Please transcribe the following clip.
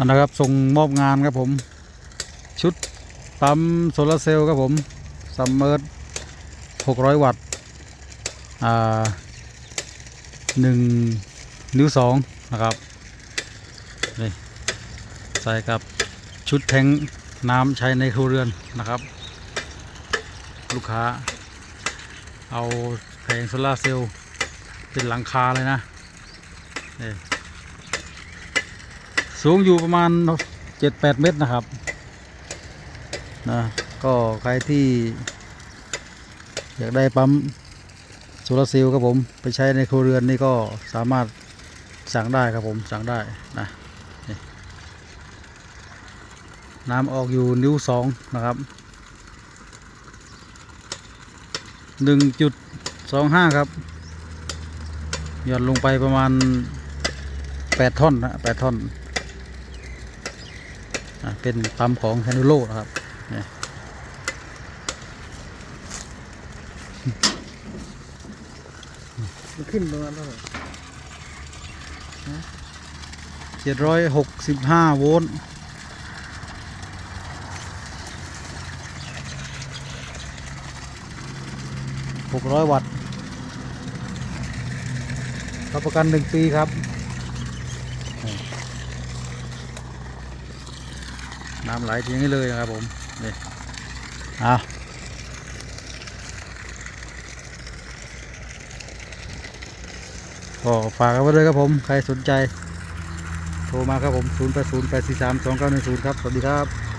อันนะครับ ส่งมอบงานครับผม ชุดปั๊มโซลาร์เซลล์ครับผมซัมเมอร์600 วัตต์อ่าหนึ่งนิ้วสองนะครับนี่ใส่กับชุดแทงน้ำใช้ในครัวเรือนนะครับ ลูกค้า เอาแผงโซลาร์เซลล์เป็นหลังคาเลยนะนี่ สูงอยู่ประมาณ7-8เมตรนะครับนะก็ใครที่ อยากได้ปั๊มโซลาร์เซลล์ครับผมไปใช้ในครัวเรือนนี่ก็สามารถสั่งได้ครับผมสั่งได้นะน้ำออกอยู่นิ้วสองนะครับหนึ่งจุดสองห้าครับหย่อนลงไปประมาณแปดท่อนนะแปดท่อน เป็นปั๊มของแฮนดูโลนะครับนี่มันขึ้นประมาณเท่าไหร่เจ็ดร้อยหกสิบห้าโวลต์หกร้อยวัตต์รับประกันหนึ่งปีครับ น้ำไหลทีนี้เลยนะครับผมนี่อะก็ฝากเอาไว้เลยครับผม ใครสนใจ โทรมาครับผม 0 8 0 8 4 3 2 9 1 0 ครับ สวัสดีครับ